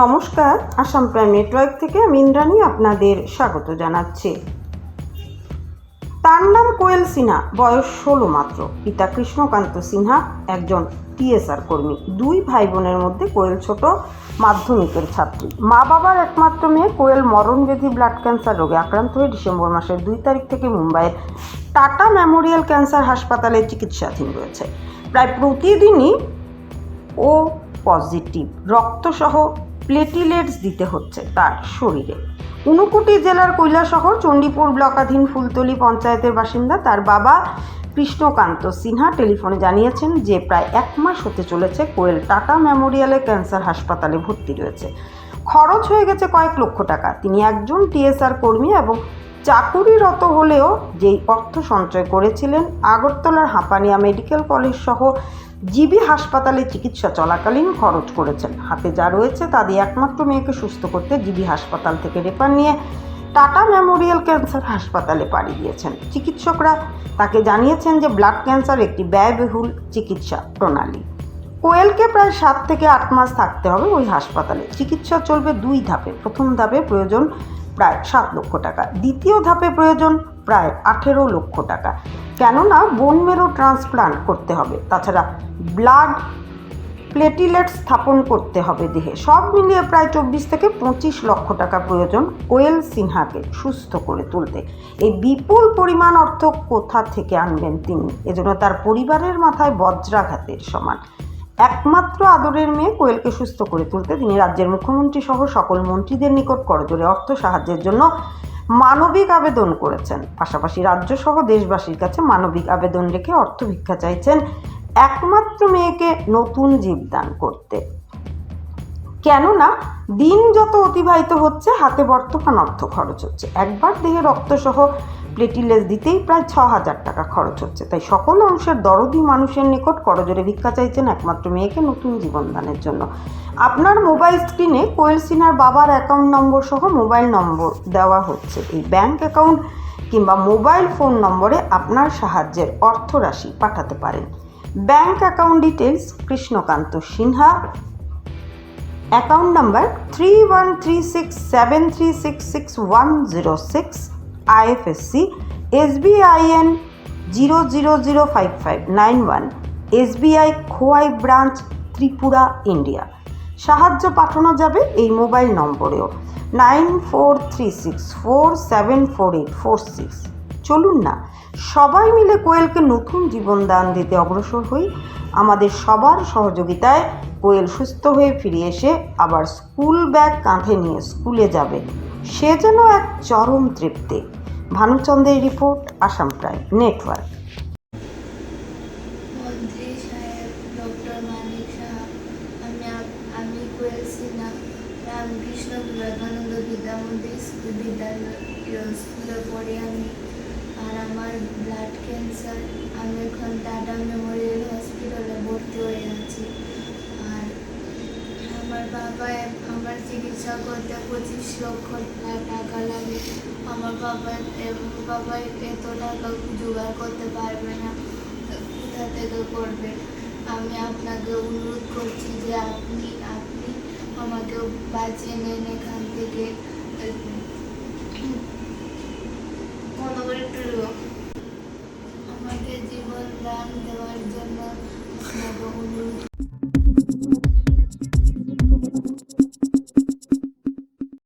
নমস্কার, Assam prime network থেকে আমি ইন্দ্রাণী আপনাদের স্বাগত জানাচ্ছি। তার নাম কোয়েল সিনহা, বয়স ষোলো মাত্র। পিতা কৃষ্ণকান্ত সিনহা, একজন টিএসআর কর্মী। দুই ভাই বোনের মধ্যে কোয়েল ছোট, মাধ্যমিকের ছাত্রী। মা বাবার একমাত্র মেয়ে কোয়েল মরণব্যাধি ব্লাড ক্যান্সার রোগে আক্রান্ত হয়ে ডিসেম্বর মাসের দুই তারিখ থেকে মুম্বাইয়ের টাটা মেমোরিয়াল ক্যান্সার হাসপাতালে চিকিৎসাধীন রয়েছে। প্রায় প্রতিদিনই ও পজিটিভ। রক্তসহ প্লেটিলেটস দিতে হচ্ছে তার শরীরে। ঊনকোটি জেলার কৈলাসহর, চণ্ডীপুর ব্লকাধীন ফুলতলি পঞ্চায়েতের বাসিন্দা তার বাবা কৃষ্ণকান্ত সিনহা টেলিফোনে জানিয়েছেন যে প্রায় এক মাস হতে চলেছে কোয়েল টাটা মেমোরিয়ালে ক্যান্সার হাসপাতালে ভর্তি রয়েছে। খরচ হয়ে গেছে কয়েক লক্ষ টাকা। তিনি একজন টিএসআর কর্মী এবং চাকুরিরত হলেও যেই অর্থ সঞ্চয় করেছিলেন আগরতলার হাঁপানিয়া মেডিকেল কলেজ সহ জিবি হাসপাতালে চিকিৎসা চলাকালীন খরচ করেছেন। হাতে যা রয়েছে তা দিয়ে একমাত্র মেয়েকে সুস্থ করতে জিবি হাসপাতাল থেকে রেফার নিয়ে টাটা মেমোরিয়াল ক্যান্সার হাসপাতালে পাড়ি দিয়েছেন। চিকিৎসকরা তাকে জানিয়েছেন যে ব্লাড ক্যান্সার একটি ব্যয়বহুল চিকিৎসা প্রণালী। কোয়েলকে প্রায় সাত থেকে আট মাস থাকতে হবে ওই হাসপাতালে। চিকিৎসা চলবে দুই ধাপে। প্রথম ধাপে প্রয়োজন প্রায় সাত লক্ষ টাকা। দ্বিতীয় ধাপে প্রয়োজন প্রায় আঠেরো লক্ষ টাকা। কেননা বোন মেরো ট্রান্সপ্লান্ট করতে হবে, তাছাড়া ব্লাড প্লেটিলেট স্থাপন করতে হবে দেহে। সব মিলিয়ে প্রায় চব্বিশ থেকে পঁচিশ লক্ষ টাকা প্রয়োজন কোয়েল সিনহাকে সুস্থ করে তুলতে। এই বিপুল পরিমাণ অর্থ কোথা থেকে আনবেন তিনি? এজন্য তার পরিবারের মাথায় বজ্রাঘাতের সমান। একমাত্র আদরের মেয়ে কোয়েলকে সুস্থ করে তুলতে তিনি রাজ্যের মুখ্যমন্ত্রী সহ সকল মন্ত্রীদের নিকট করজোরে অর্থ সাহায্যের জন্য মানবিক আবেদন করেছেন। পাশাপাশি রাজ্য সহ দেশবাসীর কাছে মানবিক আবেদন রেখে অর্থ ভিক্ষা চাইছেন একমাত্র মেয়েকে নতুন জীবদান করতে। কেননা, দিন যত অতিবাহিত হচ্ছে, হাতে বর্তমান অর্থ খরচ হচ্ছে। একবার দেহে রক্তসহ প্লেটিলেস দিতেই প্রায় ছ হাজার টাকা খরচ হচ্ছে। তাই সকল অংশের দরদি মানুষের নিকট করজোরে ভিক্ষা চাইছেন একমাত্র মেয়েকে নতুন জীবনদানের জন্য। আপনার মোবাইল স্ক্রিনে কোয়েল সিনহার বাবার অ্যাকাউন্ট নম্বর সহ মোবাইল নম্বর দেওয়া হচ্ছে। এই ব্যাংক অ্যাকাউন্ট কিংবা মোবাইল ফোন নম্বরে আপনার সাহায্যের অর্থরাশি পাঠাতে পারেন। Bank account details Krishnakanta Sinha. Account number three one three six seven three six six one zero six. IFSC, SBIN zero zero zero five five nine one, SBI Khowai branch Tripura, India. সাহায্য পাঠানো যাবে এই mobile নম্বরেও। Nine four three six four seven four eight four six. চলুন না, সবাই মিলে কোয়েলকে নতুন জীবনদান দিতে অগ্রসর হই। আমাদের সবার সহযোগিতায় কোয়েল সুস্থ হয়ে ফিরে এসে আবার স্কুল ব্যাগ কাঁধে নিয়ে স্কুলে যাবে। সে যেন এক চরম তৃপ্তি। ভানুচন্দ্রের report, Assam prime, network. Vivekananda Vidyalaya, স্কুলে আমি। আর আমার ব্লাড ক্যান্সার আমি এখন টাটা মেমোরিয়াল হসপিটালে ভর্তি হয়ে আছি আর আমার বাবা চিকিৎসা করতে পঁচিশ লক্ষ টাকা লাগে। আমার বাবা বাবা এত টাকা জোগাড় করতে পারবে না। কোথা থেকে করবে? আমি আপনাকে অনুরোধ করছি যে আপনি আপনি আমাকে বাঁচিয়ে নেন এখান